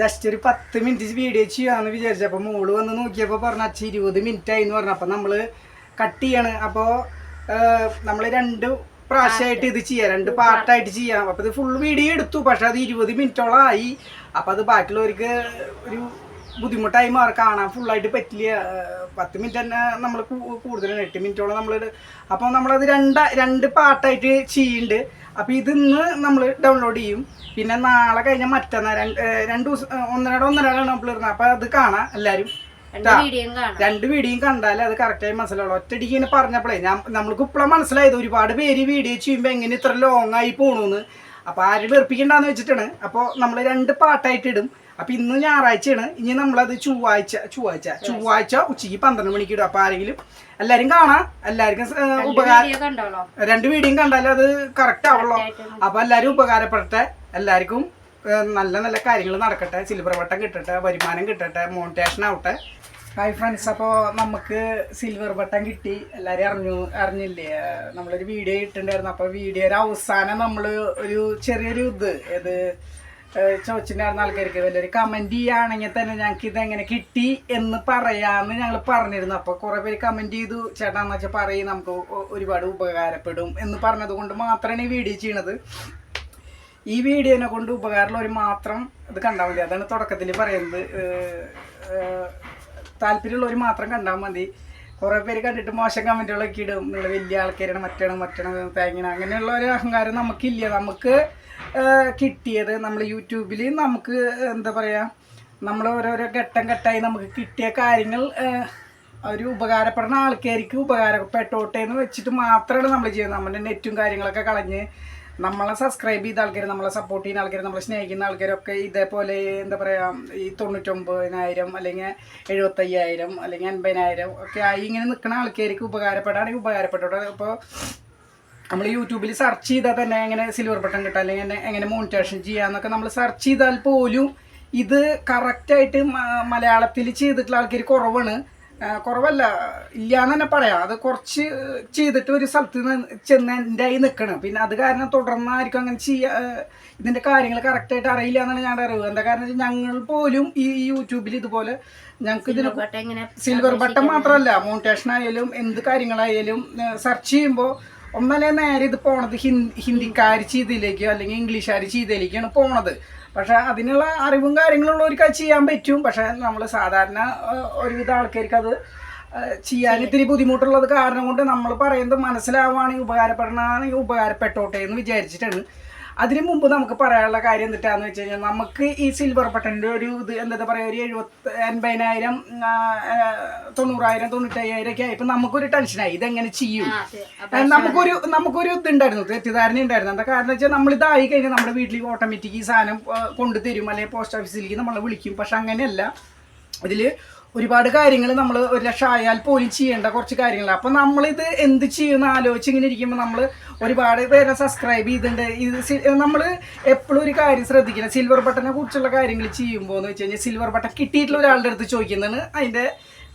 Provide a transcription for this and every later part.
Just ഒരു പത്ത് minute video ചെയ്യാന്ന് വിചാരിച്ചപ്പോൾ മോൾ വന്ന് നോക്കിയപ്പോൾ പറഞ്ഞ അച്ഛ ഇരുപത് മിനിറ്റ് ആയി എന്ന് പറഞ്ഞു. അപ്പം നമ്മൾ കട്ട് ചെയ്യാണ്. അപ്പോൾ നമ്മൾ രണ്ട് പ്രാവശ്യമായിട്ട് ഇത് ചെയ്യാം. രണ്ട് പാർട്ടായിട്ട് ചെയ്യാം. അപ്പോൾ ഇത് ഫുൾ വീഡിയോ എടുത്തു. പക്ഷെ അത് ഇരുപത് മിനിറ്റോളം ആയി. അപ്പോൾ അത് ബാക്കിയുള്ളവർക്ക് ഒരു ബുദ്ധിമുട്ടായി മാറി. കാണാൻ ഫുള്ളായിട്ട് പറ്റില്ല. പത്ത് മിനിറ്റ് തന്നെ നമ്മൾ കൂടുതലാണ്. എട്ട് മിനിറ്റോളം നമ്മൾ അപ്പോൾ നമ്മളത് രണ്ട് രണ്ട് പാർട്ടായിട്ട് ചെയ്യുന്നുണ്ട് അപ്പോൾ ഇത് ഇന്ന് നമ്മൾ ഡൗൺലോഡ് ചെയ്യും. പിന്നെ നാളെ കഴിഞ്ഞാൽ മറ്റന്നാ രണ്ട് രണ്ട് ദിവസം ഒന്നരട ഒന്നരാട ഒന്നരാടാണ് നമ്മൾ ഇടുന്നത്. അപ്പോൾ അത് കാണാം എല്ലാവരും രണ്ട് വീഡിയോയും കാണാം. രണ്ട് വീഡിയോയും കണ്ടാലേ അത് കറക്റ്റായി മനസ്സിലാവുള്ളൂ. ഒറ്റടിക്ക് ഇങ്ങനെ പറഞ്ഞപ്പോഴേ ഞാൻ നമ്മൾക്ക് ഇപ്പോഴാണ് മനസ്സിലായത്. ഒരുപാട് പേര് വീഡിയോ ചെയ്യുമ്പോൾ എങ്ങനെ ഇത്ര ലോങ് ആയി പോണൂന്ന്. അപ്പോൾ ആരും വെറുപ്പിക്കണ്ടെന്ന് വെച്ചിട്ടാണ്. അപ്പോൾ നമ്മൾ രണ്ട് പാട്ടായിട്ട് ഇടും. അപ്പോൾ ഇന്ന് ഞായറാഴ്ചയാണ്. ഇനി നമ്മളത് ചൊവ്വാഴ്ച ചൊവ്വാഴ്ച ചൊവ്വാഴ്ച ഉച്ചയ്ക്ക് പന്ത്രണ്ട് മണിക്ക് ഇടും അപ്പൊ ആരെങ്കിലും എല്ലാരും കാണാം. എല്ലാവർക്കും ഉപകാരം രണ്ട് വീഡിയോയും കണ്ടാലും അത് കറക്റ്റ് ആവുള്ളൂ. അപ്പൊ എല്ലാരും ഉപകാരപ്പെടട്ടെ. എല്ലാവർക്കും നല്ല നല്ല കാര്യങ്ങൾ നടക്കട്ടെ. സിൽവർ ബട്ടൺ കിട്ടട്ടെ വരുമാനം കിട്ടട്ടെ മോണിറ്റേഷൻ ആവട്ടെ. ഹായ് ഫ്രണ്ട്സ് അപ്പോൾ നമുക്ക് സിൽവർ ബട്ടൺ കിട്ടി. എല്ലാവരും അറിഞ്ഞു അറിഞ്ഞില്ലേ? നമ്മളൊരു വീഡിയോ ഇട്ടിട്ടുണ്ടായിരുന്നു. അപ്പോൾ വീഡിയോയുടെ അവസാനം നമ്മൾ ഒരു ചെറിയൊരു ഇത് ഇത് ചോദിച്ചിട്ടുണ്ടായിരുന്ന ആൾക്കാർക്ക് വലിയൊരു കമന്റ് ചെയ്യുകയാണെങ്കിൽ തന്നെ ഞങ്ങൾക്ക് ഇതെങ്ങനെ കിട്ടി എന്ന് പറയാമെന്ന് ഞങ്ങൾ പറഞ്ഞിരുന്നു. അപ്പോൾ കുറേ പേര് കമന്റ് ചെയ്തു. ചേട്ടാ എന്ന് വെച്ചാൽ പറയും നമുക്ക് ഒരുപാട് ഉപകാരപ്പെടും എന്ന് പറഞ്ഞത് കൊണ്ട് മാത്രമാണ് ഈ വീഡിയോ ചെയ്യണത്. ഈ വീഡിയോനെ കൊണ്ട് ഉപകാരമുള്ളവർ മാത്രം ഇത് കണ്ടാൽ മതി. അതാണ് തുടക്കത്തിൽ പറയുന്നത്. താല്പര്യമുള്ളവർ മാത്രം കണ്ടാൽ മതി. കുറേ പേര് കണ്ടിട്ട് മോശം കമന്റുകളൊക്കെ ഇടും. നിങ്ങൾ വലിയ ആൾക്കാരാണ് മറ്റാണ് മറ്റാണ് തേങ്ങണം അങ്ങനെയുള്ള ഒരു അഹങ്കാരം നമുക്കില്ല. നമുക്ക് കിട്ടിയത് നമ്മൾ യൂട്യൂബിൽ നമുക്ക് എന്താ പറയുക നമ്മൾ ഓരോരോ ഘട്ടം ഘട്ടമായി നമുക്ക് കിട്ടിയ കാര്യങ്ങൾ ഒരു ഉപകാരപ്പെടുന്ന ആൾക്കാർക്ക് ഉപകാരപ്പെട്ടോട്ടെ എന്ന് വെച്ചിട്ട് മാത്രമാണ് നമ്മൾ ചെയ്യുന്നത്. നമ്മുടെ നെറ്റും കാര്യങ്ങളൊക്കെ കളഞ്ഞ് നമ്മളെ സബ്സ്ക്രൈബ് ചെയ്ത ആൾക്കാർ നമ്മളെ സപ്പോർട്ട് ചെയ്യുന്ന ആൾക്കാർ നമ്മളെ സ്നേഹിക്കുന്ന ആൾക്കാരൊക്കെ ഇതേപോലെ എന്താ പറയുക ഈ തൊണ്ണൂറ്റൊമ്പതിനായിരം അല്ലെങ്കിൽ എഴുപത്തയ്യായിരം അല്ലെങ്കിൽ അൻപതിനായിരം ഒക്കെ ആയി ഇങ്ങനെ നിൽക്കുന്ന ആൾക്കാർക്ക് ഉപകാരപ്പെടാണെങ്കിൽ ഉപകാരപ്പെട്ടോട്ടെ. ഇപ്പോൾ നമ്മൾ യൂട്യൂബിൽ സെർച്ച് ചെയ്താൽ തന്നെ എങ്ങനെ സിൽവർ ബട്ടൺ കിട്ടുക അല്ലെങ്കിൽ എങ്ങനെ- എങ്ങനെ മോണിറ്റേഷൻ ചെയ്യാന്നൊക്കെ നമ്മൾ സെർച്ച് ചെയ്താൽ പോലും ഇത് കറക്റ്റായിട്ട് മലയാളത്തിൽ ചെയ്തിട്ടുള്ള ആൾക്കാർ കുറവാണ്. കുറവല്ല ഇല്ല എന്ന് തന്നെ പറയാം. അത് കുറച്ച് ചെയ്തിട്ട് ഒരു സ്ഥലത്ത് നിന്ന് ചെന്ന് എന്റെ ആയി നിൽക്കണം പിന്നെ അത് കാരണം തുടർന്നായിരിക്കും അങ്ങനെ ചെയ്യാ ഇതിന്റെ കാര്യങ്ങൾ കറക്റ്റായിട്ട് അറിയില്ല എന്നാണ് ഞാൻ അറിവ്. എന്താ കാരണം വെച്ചാൽ ഞങ്ങൾ പോലും ഈ യൂട്യൂബിൽ ഇതുപോലെ ഞങ്ങൾക്ക് ഇതിന് സിൽവർ ബട്ടൺ മാത്രമല്ല മോണിറ്റേഷൻ ആയാലും എന്ത് കാര്യങ്ങളായാലും സെർച്ച് ചെയ്യുമ്പോൾ ഒന്നല്ലേ നേരെ ഇത് പോണത് ഹിന്ദി ഹിന്ദിക്കാർ ചെയ്തതിലേക്കോ അല്ലെങ്കിൽ ഇംഗ്ലീഷുകാർ ചെയ്തതിലേക്കാണ് പോണത്. പക്ഷെ അതിനുള്ള അറിവും കാര്യങ്ങളും കാര്യങ്ങളുള്ളവർക്ക് അത് ചെയ്യാൻ പറ്റും. പക്ഷെ നമ്മൾ സാധാരണ ഒരുവിധ ആൾക്കാർക്ക് അത് ചെയ്യാൻ ഇത്തിരി ബുദ്ധിമുട്ടുള്ളത് കാരണം കൊണ്ട് നമ്മൾ പറയുന്നത് മനസ്സിലാവുകയാണെങ്കിൽ ഉപകാരപ്പെടണമെങ്കിൽ ഉപകാരപ്പെട്ടോട്ടെ എന്ന് വിചാരിച്ചിട്ടാണ്. അതിനു മുമ്പ് നമുക്ക് പറയാനുള്ള കാര്യം എന്തിട്ടാന്ന് വെച്ച് കഴിഞ്ഞാൽ നമുക്ക് ഈ സിൽവർ ബട്ടന്റെ ഒരു ഇത് എന്താ പറയുക ഒരു എഴുപത്തി എൺപതിനായിരം തൊണ്ണൂറായിരം തൊണ്ണൂറ്റയ്യായിരം ഒക്കെ ആയപ്പോൾ നമുക്കൊരു ടെൻഷനായി ഇതെങ്ങനെ ചെയ്യും? നമുക്കൊരു നമുക്കൊരു നമുക്കൊരു ഇതുണ്ടായിരുന്നു തെറ്റിദ്ധാരണ ഉണ്ടായിരുന്നു. എന്താ കാരണം വെച്ചാൽ നമ്മൾ ഇതായി കഴിഞ്ഞാൽ നമ്മുടെ വീട്ടിൽ ഓട്ടോമാറ്റിക് ഈ സാധനം കൊണ്ടുതരും കൊണ്ടു തരും അല്ലെങ്കിൽ പോസ്റ്റ് ഓഫീസിലേക്ക് നമ്മളെ വിളിക്കും. പക്ഷെ അങ്ങനെയല്ല. ഇതിൽ ഒരുപാട് കാര്യങ്ങൾ നമ്മൾ ഒരു ലക്ഷം ആയാൽ പോലും ചെയ്യേണ്ട കുറച്ച് കാര്യങ്ങൾ അപ്പോൾ നമ്മളിത് എന്ത് ചെയ്യുമെന്ന് ആലോചിച്ച് ഇങ്ങനെ ഇരിക്കുമ്പോൾ നമ്മൾ ഒരുപാട് പേരെ സബ്സ്ക്രൈബ് ചെയ്തിട്ടുണ്ട്. ഇത് നമ്മൾ എപ്പോഴും ഒരു കാര്യം ശ്രദ്ധിക്കണം. സിൽവർ ബട്ടനെ കുറിച്ചുള്ള കാര്യങ്ങൾ ചെയ്യുമ്പോൾ എന്ന് വെച്ച് കഴിഞ്ഞാൽ സിൽവർ ബട്ടൺ കിട്ടിയിട്ടുള്ള ഒരാളുടെ അടുത്ത് ചോദിക്കുന്നതാണ് അതിന്റെ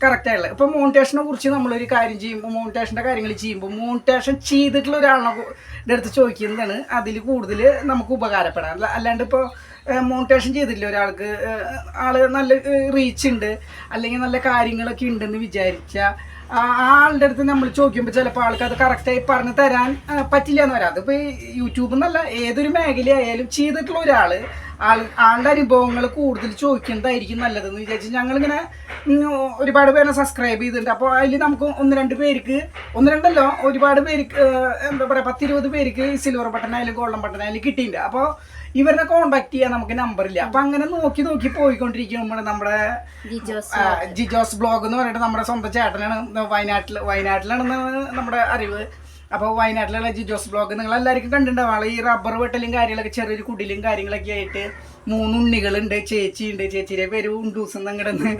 കറക്റ്റായിട്ടുള്ളത് ഇപ്പോൾ മോണിറ്റേഷനെ കുറിച്ച് നമ്മളൊരു കാര്യം ചെയ്യുമ്പോൾ മോണിറ്റേഷന്റെ കാര്യങ്ങൾ ചെയ്യുമ്പോൾ മോണിറ്റേഷൻ ചെയ്തിട്ടുള്ള ഒരാളുടെ അടുത്ത് ചോദിക്കുന്നതാണ് അതിൽ കൂടുതൽ നമുക്ക് ഉപകാരപ്പെടാം. അല്ല അല്ലാണ്ട് ഇപ്പോൾ മോണിറ്റേഷൻ ചെയ്തില്ല ഒരാൾക്ക്? ആൾ നല്ല റീച്ച് ഉണ്ട്. അല്ലെങ്കിൽ നല്ല കാര്യങ്ങളൊക്കെ ഉണ്ടെന്ന് വിചാരിച്ചാൽ ആ ആളുടെ അടുത്ത് നമ്മൾ ചോദിക്കുമ്പോൾ ചിലപ്പോൾ ആൾക്ക് അത് കറക്റ്റായി പറഞ്ഞു തരാൻ പറ്റില്ല എന്ന് വരാം അതിപ്പോൾ യൂട്യൂബ് എന്നല്ല ഏതൊരു മേഖലയായാലും ചെയ്തിട്ടുള്ള ഒരാൾ ആൾ ആളുടെ അനുഭവങ്ങൾ കൂടുതൽ ചോദിക്കേണ്ടതായിരിക്കും നല്ലതെന്ന് വിചാരിച്ച് ഞങ്ങളിങ്ങനെ ഒരുപാട് പേരെ സബ്സ്ക്രൈബ് ചെയ്തിട്ടുണ്ട്. അപ്പോൾ അതിൽ നമുക്ക് ഒന്ന് രണ്ട് പേർക്ക് ഒന്ന് രണ്ടല്ലോ ഒരുപാട് പേർക്ക് എന്താ പറയുക പത്തിരുപത് പേർക്ക് സിൽവർ ബട്ടൺ ആയാലും ഗോൾഡൻ ബട്ടൺ ആയാലും കിട്ടിയിട്ടുണ്ട്. അപ്പോൾ ഇവരെ കോണ്ടാക്ട് ചെയ്യാൻ നമുക്ക് നമ്പറില്ല അപ്പം അങ്ങനെ നോക്കി നോക്കി പോയിക്കൊണ്ടിരിക്കുമ്പോൾ നമ്മുടെ ജിജോസ് ജിജോസ് ബ്ലോഗ് എന്ന് പറഞ്ഞിട്ട് നമ്മുടെ സ്വന്തം ചേട്ടനാണ് വയനാട്ടിൽ വയനാട്ടിലാണെന്ന് നമ്മുടെ അറിവ്. അപ്പോൾ വയനാട്ടിലുള്ള ജിജോസ് ബ്ലോഗ് നിങ്ങൾ എല്ലാവർക്കും കണ്ടിട്ടുണ്ടാവും ഈ റബ്ബർ വെട്ടലും കാര്യങ്ങളൊക്കെ ചെറിയൊരു കുടിലും കാര്യങ്ങളൊക്കെ ആയിട്ട് മൂന്ന് ഉണ്ണികളുണ്ട് ചേച്ചിയുണ്ട് ചേച്ചിയുടെ പേര് ഉണ്ടൂസം അങ്ങടന്ന്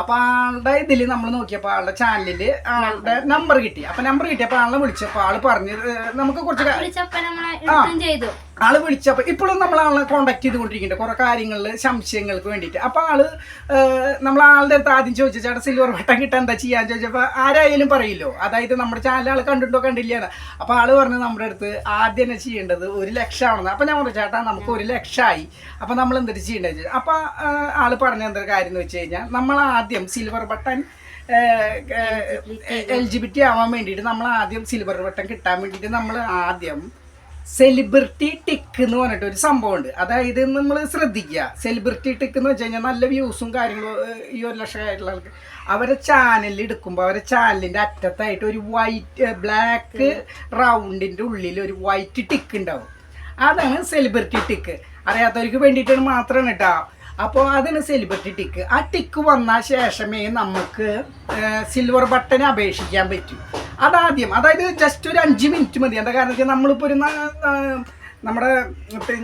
അപ്പൊ ആളുടെ ഇതിൽ നമ്മൾ നോക്കിയപ്പോൾ ആളുടെ ചാനലിൽ ആളുടെ നമ്പർ. കിട്ടി. അപ്പൊ നമ്പർ കിട്ടിയപ്പോൾ ആളെ വിളിച്ചപ്പോൾ ആൾ പറഞ്ഞു നമുക്ക് കുറച്ച് ചെയ്തു. ആൾ വിളിച്ചപ്പോൾ ഇപ്പോഴും നമ്മൾ ആളെ കോണ്ടാക്ട് ചെയ്തുകൊണ്ടിരിക്കുന്നുണ്ട് കുറെ കാര്യങ്ങളിൽ സംശയങ്ങൾക്ക് വേണ്ടിയിട്ട്. അപ്പോൾ ആൾ നമ്മൾ ആളുടെ അടുത്ത് ആദ്യം ചോദിച്ചു ചേട്ടാ സിൽവർ വട്ടം കിട്ടാൻ എന്താ ചെയ്യാൻ ചോദിച്ചപ്പോൾ ആരായാലും പറയില്ലോ. അതായത് നമ്മുടെ ചാനൽ ആൾ കണ്ടിട്ടോ കണ്ടില്ല അപ്പോൾ ആൾ പറഞ്ഞു നമ്മുടെ അടുത്ത് ആദ്യം തന്നെ ചെയ്യേണ്ടത് ഒരു ലക്ഷമാണെന്ന്. അപ്പോൾ ഞാൻ പറഞ്ഞു ചേട്ടാ നമുക്ക് ഒരു ലക്ഷമായി. അപ്പോൾ നമ്മൾ നമ്മൾ എന്തൊരു ചെയ്യേണ്ടത് അപ്പൊ അപ്പോൾ ആൾ പറഞ്ഞ എന്തൊരു കാര്യം എന്ന് വെച്ച് കഴിഞ്ഞാൽ നമ്മൾ ആദ്യം silver button L G B T ആവാൻ വേണ്ടിയിട്ട് നമ്മൾ ആദ്യം സിൽവർ ബട്ടൺ കിട്ടാൻ വേണ്ടിയിട്ട് നമ്മൾ ആദ്യം സെലിബ്രിറ്റി ടിക്ക് എന്ന് പറഞ്ഞിട്ട് ഒരു സംഭവമുണ്ട്. അതായത് നമ്മൾ ശ്രദ്ധിക്കുക. സെലിബ്രിറ്റി ടിക്ക് എന്ന് വെച്ച് കഴിഞ്ഞാൽ നല്ല വ്യൂസും കാര്യങ്ങളും ഈ ഒരു ലക്ഷം ആയിട്ടുള്ള ആൾക്ക് അവരെ ചാനലിൽ എടുക്കുമ്പോൾ അവരെ ചാനലിന്റെ അറ്റത്തായിട്ട് ഒരു വൈറ്റ് ബ്ലാക്ക് റൗണ്ടിന്റെ ഉള്ളിൽ ഒരു വൈറ്റ് ടിക്ക് ഉണ്ടാവും. അതാണ് സെലിബ്രിറ്റി ടിക്ക് അറിയാത്തവർക്ക് വേണ്ടിയിട്ടാണ് മാത്രമാണ് കേട്ടോ. അപ്പോൾ അതിന് സെലിബ്രിറ്റി ടിക്ക് ആ ടിക്ക് വന്ന ശേഷമേ നമുക്ക് സിൽവർ ബട്ടൺ അപേക്ഷിക്കാൻ പറ്റൂ. അതാദ്യം അതായത് ജസ്റ്റ് ഒരു അഞ്ച് മിനിറ്റ് മതി. എന്താ കാരണം വെച്ചാൽ നമ്മളിപ്പോൾ ഒരു നമ്മുടെ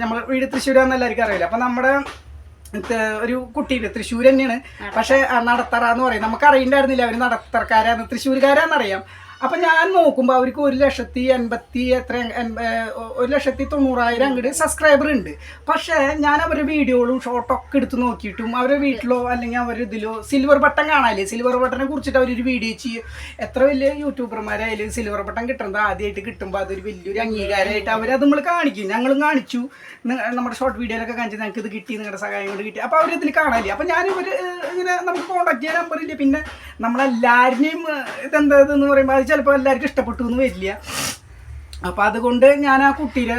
നമ്മൾ വീട് തൃശ്ശൂരാന്ന് എല്ലാവർക്കും അറിയില്ല? അപ്പം നമ്മുടെ ഒരു കുട്ടിയുണ്ട് തൃശ്ശൂർ തന്നെയാണ്. പക്ഷെ നടത്തറ എന്ന് പറയും. നമുക്ക് അറിയണ്ടായിരുന്നില്ല അവർ നടത്തറക്കാരാന്ന് തൃശ്ശൂർക്കാരാന്നറിയാം അപ്പം ഞാൻ നോക്കുമ്പോൾ അവർക്ക് ഒരു ലക്ഷത്തി എൺപത്തി എത്ര ഒരു ലക്ഷത്തി തൊണ്ണൂറായിരം അങ്ങോട്ട് സബ്സ്ക്രൈബർ ഉണ്ട്. പക്ഷേ ഞാൻ അവരുടെ വീഡിയോകളും ഷോർട്ടൊക്കെ എടുത്ത് നോക്കിയിട്ടും അവരുടെ വീട്ടിലോ അല്ലെങ്കിൽ അവരുടെ ഇതിലോ സിൽവർ ബട്ടൺ കാണാല്ലേ സിൽവർ ബട്ടനെ കുറിച്ചിട്ട് അവരൊരു വീഡിയോ ചെയ്യും. എത്ര വലിയ യൂട്യൂബർമാരായാലും സിൽവർ ബട്ടൺ കിട്ടുന്നത് ആദ്യമായിട്ട് കിട്ടുമ്പോൾ അതൊരു വലിയൊരു അംഗീകാരമായിട്ട് അവരത് നമ്മൾ കാണിക്കും. ഞങ്ങളും കാണിച്ചു. നമ്മുടെ ഷോർട്ട് വീഡിയോയിലൊക്കെ കാണിച്ചു ഞങ്ങൾക്ക് ഇത് കിട്ടി നിങ്ങളുടെ സഹായം കൊണ്ട് കിട്ടി. അപ്പോൾ അവരിതിൽ കാണാല്ലേ അപ്പോൾ ഞാൻ ഇങ്ങനെ നമുക്ക് കോൺടാക്ട് ചെയ്യാൻ നമ്പറില്ല പിന്നെ നമ്മളെല്ലാവരുടെയും ഇതെന്താ ഇതെന്ന് പറയുമ്പോൾ ചിലപ്പോൾ എല്ലാവർക്കും ഇഷ്ടപ്പെട്ടു എന്ന് വരില്ല. അപ്പം അതുകൊണ്ട് ഞാൻ ആ കുട്ടിയുടെ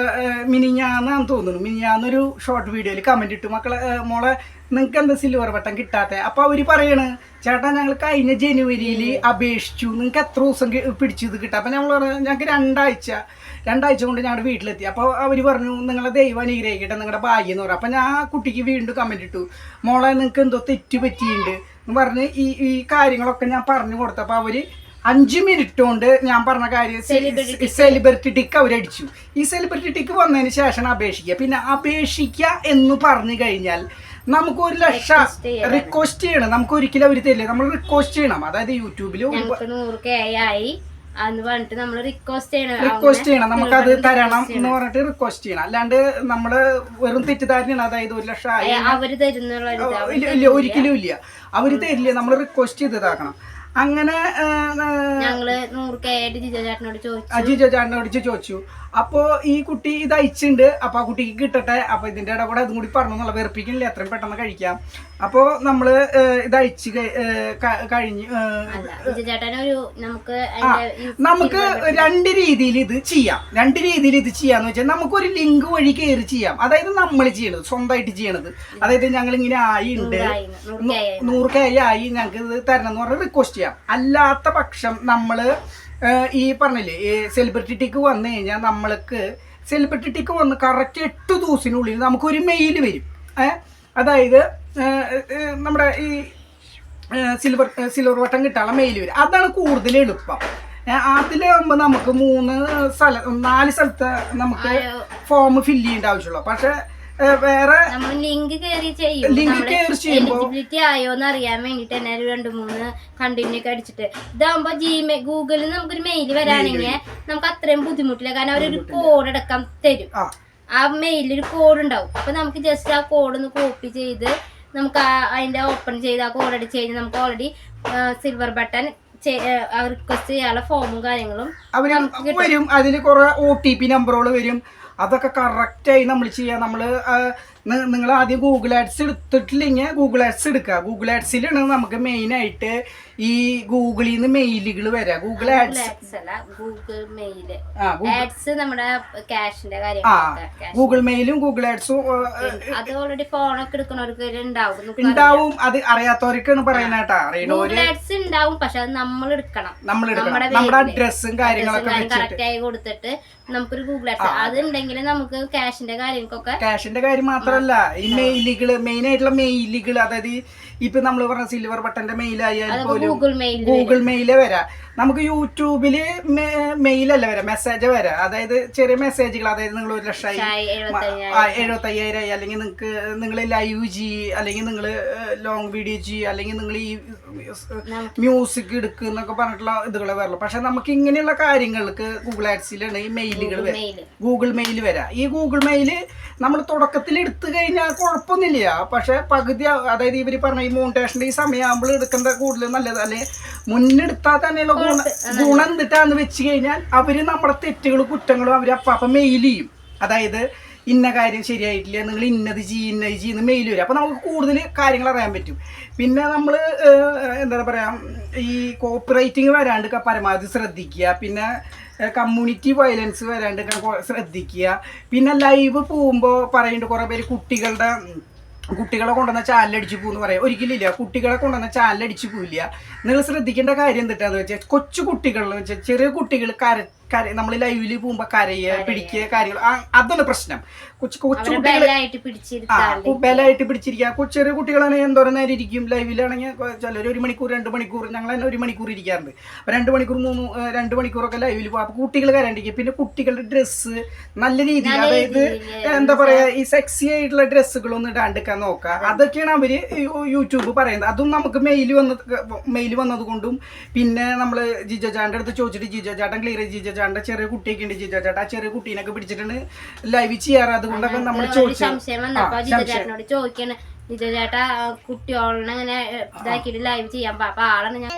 മിനിഞ്ഞാന്നാന്ന് തോന്നുന്നു. മിനിഞ്ഞാന്നൊരു ഷോർട്ട് വീഡിയോയിൽ കമന്റ് ഇട്ടു. മക്കളെ മോളെ നിങ്ങൾക്ക് എന്താ സിൽവർ വട്ടം കിട്ടാത്ത? അപ്പം അവർ പറയണ് ചേട്ടാ ഞങ്ങൾ കഴിഞ്ഞ ജനുവരിയിൽ അപേക്ഷിച്ചു. നിങ്ങൾക്ക് എത്ര ദിവസം പിടിച്ചു ഇത് കിട്ടാം? അപ്പം ഞങ്ങൾ പറഞ്ഞു ഞങ്ങൾക്ക് രണ്ടാഴ്ച. രണ്ടാഴ്ച കൊണ്ട് ഞങ്ങളുടെ വീട്ടിലെത്തി. അപ്പോൾ അവർ പറഞ്ഞു നിങ്ങളെ ദൈവം അനുഗ്രഹിക്കട്ടെ നിങ്ങളുടെ ഭാഗ്യം എന്ന് പറഞ്ഞു. അപ്പം ഞാൻ ആ കുട്ടിക്ക് വീണ്ടും കമന്റ് ഇട്ടു. മോളെ നിങ്ങൾക്ക് എന്തോ തെറ്റ് പറ്റിയിട്ടുണ്ട് എന്ന് പറഞ്ഞ് ഈ ഈ കാര്യങ്ങളൊക്കെ ഞാൻ പറഞ്ഞു കൊടുത്തപ്പോൾ അവർ അഞ്ച് മിനിറ്റ് കൊണ്ട് ഞാൻ പറഞ്ഞ കാര്യം സെലിബ്രിറ്റി ടിക്ക് അവരടിച്ചു. ഈ സെലിബ്രിറ്റി ടിക്ക് വന്നതിന് ശേഷം അപേക്ഷിക്കുക. പിന്നെ അപേക്ഷിക്കുക എന്ന് പറഞ്ഞു കഴിഞ്ഞാൽ നമുക്ക് ഒരു ലക്ഷം റിക്വസ്റ്റ് ചെയ്യണം. നമുക്ക് ഒരിക്കലും അവർ തരില്ല. നമ്മൾ റിക്വസ്റ്റ് ചെയ്യണം. അതായത് യൂട്യൂബിൽ റിക്വസ്റ്റ് ചെയ്യണം. നമുക്ക് അത് തരണം എന്ന് പറഞ്ഞിട്ട് റിക്വസ്റ്റ് ചെയ്യണം. അല്ലാണ്ട് നമ്മൾ വെറും തെറ്റിദ്ധാരണയാണ്. അതായത് ഒരു ലക്ഷം. അവർ ഇല്ല ഒരിക്കലും ഇല്ല. അവർ തരില്ല. നമ്മൾ റിക്വസ്റ്റ് ചെയ്തതാക്കണം. അങ്ങനെ ഞങ്ങൾ നൂറ് ആയിട്ട് ജിജോ ചേട്ടനോട് ചോദിച്ചു. അജി ചേട്ടനെ വിളിച്ച് ചോദിച്ചു. അപ്പോ ഈ കുട്ടി ഇത് അയച്ചിട്ടുണ്ട് അപ്പൊ ആ കുട്ടിക്ക് കിട്ടട്ടെ. അപ്പൊ ഇതിന്റെ ഇട കൂടെ അതും കൂടി പറഞ്ഞു നല്ല വെറുപ്പിക്കണില്ല. എത്രയും പെട്ടെന്ന് കഴിക്കാം. അപ്പോൾ നമ്മൾ ഇത് അയച്ച് കഴി- കഴിഞ്ഞ് നമുക്ക് രണ്ട് രീതിയിൽ ഇത് ചെയ്യാം. രണ്ട് രീതിയിൽ ഇത് ചെയ്യാന്ന് വെച്ചാൽ നമുക്ക് ഒരു ലിങ്ക് വഴി കയറി ചെയ്യാം. അതായത് നമ്മൾ ചെയ്യണത് സ്വന്തമായിട്ട് ചെയ്യണത്. അതായത് ഞങ്ങൾ ഇങ്ങനെ ആയി ഉണ്ട് നൂറ് കെ ആയി. ആയി ഞങ്ങൾക്ക് ഇത് തരണം എന്ന് പറഞ്ഞാൽ റിക്വസ്റ്റ് ചെയ്യാം. അല്ലാത്ത പക്ഷം നമ്മൾ ഈ പറഞ്ഞില്ലേ ഈ സെലിബ്രിറ്റിക്ക് വന്നു കഴിഞ്ഞാൽ നമ്മൾക്ക് സെലിബ്രിറ്റിക്ക് വന്ന് കറക്റ്റ് എട്ട് ദിവസത്തിനുള്ളിൽ നമുക്കൊരു മെയിൽ വരും. അതായത് നമ്മുടെ ഈ സിൽവർ സിൽവർ വട്ടം കിട്ടാനുള്ള മെയിൽ വരും. അതാണ് കൂടുതൽ എളുപ്പം. അതിലാകുമ്പോൾ നമുക്ക് മൂന്ന് സ്ഥലം നാല് സ്ഥലത്ത് നമുക്ക് ഫോം ഫില്ല് ചെയ്യേണ്ട ആവശ്യമുള്ളൂ. പക്ഷെ വേറെ ലിങ്ക് കയറി ചെയ്യും ലിങ്ക് കയറി ചെയ്യുമ്പോ- എലിജിബിലിറ്റി ആയോ എന്ന് അറിയാൻ വേണ്ടിട്ട് തന്നെ ഒരു രണ്ട് മൂന്ന് കണ്ടിന്യൂ ഒക്കെ അടിച്ചിട്ട്. ഇതാകുമ്പോ ജിമെയിൽ ഗൂഗിളിൽ നമുക്കൊരു മെയിൽ വരാണെങ്കിൽ നമുക്ക് അത്രയും ബുദ്ധിമുട്ടില്ല. കാരണം അവരൊരു കോഡ് അടക്കം തരും. ആ. മെയിലിൽ ഒരു കോഡ് ഉണ്ടാവും. അപ്പൊ നമുക്ക് ജസ്റ്റ് ആ കോഡ് ഒന്ന് കോപ്പി ചെയ്ത് നമുക്ക് അതിന്റെ ഓപ്പൺ ചെയ്ത് ആ കോഡ് അടിച്ച് കഴിഞ്ഞാൽ നമുക്ക് ഓൾറെഡി സിൽവർ ബട്ടൺ റിക്വസ്റ്റ് ചെയ്യാനുള്ള ഫോമും കാര്യങ്ങളും വരും. അതിൽ കുറെ ഒ ടി പി നമ്പറുകൾ വരും. അതൊക്കെ കറക്റ്റായി നമ്മൾ ചെയ്യാം. നമ്മൾ നിങ്ങൾ ആദ്യം ഗൂഗിൾ ആഡ്സ് എടുത്തിട്ടില്ലെങ്കിൽ ഗൂഗിൾ ആഡ്സ് എടുക്കുക ഗൂഗിൾ ആഡ്സിലാണ് നമുക്ക് മെയിനായിട്ട് ഈ ഗൂഗിളിൽ നിന്ന് മെയിലുകൾ വരാം. Google ads Google mail ads നമ്മുടെ ക്യാഷിന്റെ കാര്യം. ഗൂഗിൾ മെയിലും ഗൂഗിൾ ആഡ്സും അത് ഓൾറെഡി ഫോണൊക്കെ എടുക്കുന്നവർക്ക് ഉണ്ടാവും ഉണ്ടാവും. അത് അറിയാത്തവർക്കാണ് പറയുന്നേട്ടാ അറിയണവര് ആഡ്സ് ഉണ്ടാവും പക്ഷെ അത് നമ്മൾ എടുക്കണം. നമ്മൾ എടുക്കണം. നമ്മുടെ അഡ്രസ്സും കാര്യങ്ങളൊക്കെ വെച്ചിട്ട്. കറക്റ്റ് ആയി കൊടുത്തിട്ട് നമുക്കൊരു ഗൂഗിൾ ആഡ്സ് അത് ഉണ്ടെങ്കിൽ നമുക്ക് ക്യാഷിന്റെ കാര്യങ്ങൾക്കൊക്കെ ക്യാഷിന്റെ കാര്യം മാത്രമല്ല ഈ മെയിലുകൾ മെയിൻ ആയിട്ടുള്ള മെയിലുകൾ അതായത് ഇപ്പൊ നമ്മൾ പറഞ്ഞ സിൽവർ ബട്ടന്റെ മെയിൽ ആയാലും പോലും ഗൂഗിൾ മെയിൽ വരാം. നമുക്ക് യൂട്യൂബിൽ മെയിലല്ല വരാം മെസ്സേജ് വരാം. അതായത് ചെറിയ മെസ്സേജുകൾ അതായത് നിങ്ങൾ ഒരു ലക്ഷമായി എഴുപത്തി അയ്യായിരമായി അല്ലെങ്കിൽ നിങ്ങൾക്ക് നിങ്ങൾ ലൈവ് ജി അല്ലെങ്കിൽ നിങ്ങൾ ലോങ് വീഡിയോ ജി അല്ലെങ്കിൽ നിങ്ങൾ ഈ മ്യൂസിക് എടുക്കുക എന്നൊക്കെ പറഞ്ഞിട്ടുള്ള ഇതുകളെ വരുള്ളൂ പക്ഷെ നമുക്ക് ഇങ്ങനെയുള്ള കാര്യങ്ങൾക്ക് ഗൂഗിൾ ആഡ്സിലാണ് ഈ മെയിലുകൾ വരാം. ഗൂഗിൾ മെയിൽ വരാം. ഈ ഗൂഗിൾ മെയിൽ നമ്മൾ തുടക്കത്തിൽ എടുത്തു കഴിഞ്ഞാൽ കുഴപ്പമൊന്നുമില്ല. പക്ഷെ പകുതി അതായത് ഇവർ പറഞ്ഞ ഈ മൗണ്ടേഷന്റെ ഈ സമയമാകുമ്പോൾ എടുക്കേണ്ട കൂടുതൽ നല്ലത്. അല്ലെ മുന്നെടുത്താൽ തന്നെയുള്ള ഗുണ ഗുണം എന്തിട്ടാന്ന് വെച്ച് കഴിഞ്ഞാൽ അവർ നമ്മുടെ തെറ്റുകളും കുറ്റങ്ങളും അവർ അപ്പം അപ്പം മെയിൽ ചെയ്യും. അതായത് ഇന്ന കാര്യം ശരിയായിട്ടില്ല നിങ്ങൾ ഇന്നത് ചെയ്യും ഇന്നത് ചെയ്യുന്ന മെയിൽ വരും. അപ്പോൾ നമുക്ക് കൂടുതൽ കാര്യങ്ങൾ അറിയാൻ പറ്റും. പിന്നെ നമ്മൾ എന്താ പറയുക ഈ കോപ്പറേറ്റിംഗ് വരാണ്ട് ക- പരമാവധി ശ്രദ്ധിക്കുക. പിന്നെ കമ്മ്യൂണിറ്റി വയലൻസ് വരാണ്ട് ശ്രദ്ധിക്കുക. പിന്നെ ലൈവ് പോകുമ്പോൾ പറയുന്നുണ്ട് കുറേ പേര് കുട്ടികളുടെ കുട്ടികളെ കൊണ്ടുവന്ന ചാലടിച്ച് പോകുന്നു പറയാം. ഒരിക്കലില്ല കുട്ടികളെ കൊണ്ടുവന്ന ചാലടിച്ച് പോയില്ല നിങ്ങൾ ശ്രദ്ധിക്കേണ്ട കാര്യം എന്തിട്ടാന്ന് വെച്ചാൽ കൊച്ചു കുട്ടികളിൽ വെച്ചാൽ ചെറിയ കുട്ടികൾ കര കര നമ്മൾ ലൈവിൽ പോകുമ്പോ കരയെ പിടിക്കുക കാര്യങ്ങൾ അതൊന്ന് അതാണ് പ്രശ്നം. കൊച്ചു കൊച്ചു ബലമായിട്ട് പിടിച്ചിരിക്കുക. കൊച്ചെറിയ ചെറിയ കുട്ടികളാണെങ്കിൽ എന്തോരം നേരം ഇരിക്കും. ലൈവിലാണെങ്കിൽ ചിലർ ഒരു മണിക്കൂർ രണ്ട് മണിക്കൂർ ഞങ്ങൾ തന്നെ ഒരു മണിക്കൂർ ഇരിക്കാറുണ്ട്. അപ്പൊ രണ്ട് മണിക്കൂർ മൂന്ന് രണ്ട് മണിക്കൂറൊക്കെ ലൈവിൽ പോകും അപ്പോൾ കുട്ടികൾ കരണ്ടിരിക്കും പിന്നെ കുട്ടികളുടെ ഡ്രസ്സ് നല്ല രീതിയിൽ അതായത് എന്താ പറയാ ഈ സെക്സി ആയിട്ടുള്ള ഡ്രസ്സുകളൊന്നും ഇടാണ്ടിക്കാൻ നോക്കുക. അതൊക്കെയാണ് അവർ യൂട്യൂബ് പറയുന്നത്. അതും നമുക്ക് മെയിൽ വന്നത് മെയിൽ വന്നത് കൊണ്ടും പിന്നെ നമ്മൾ ജിജോ ചാന്റെ അടുത്ത് ചോദിച്ചിട്ട് ജിജോ ചാട്ടം ക്ലിയർ ജിജോ ചാന്റെ ചെറിയ കുട്ടിയൊക്കെ ഉണ്ട് ജിജോ ചേട്ടാ. ആ ചെറിയ കുട്ടീനൊക്കെ പിടിച്ചിട്ടുണ്ട് ലൈവ് ചെയ്യാറ്. അതുകൊണ്ടൊക്കെ നമ്മൾ ചോദിച്ചു ചോദിക്കണ ചേട്ടാ കുട്ടിയോളിനെ ഇങ്ങനെ ഇതാക്കിയിട്ട് ലൈവ് ചെയ്യാൻ പാ- അപ്പൊ ആളാണ് ഞാൻ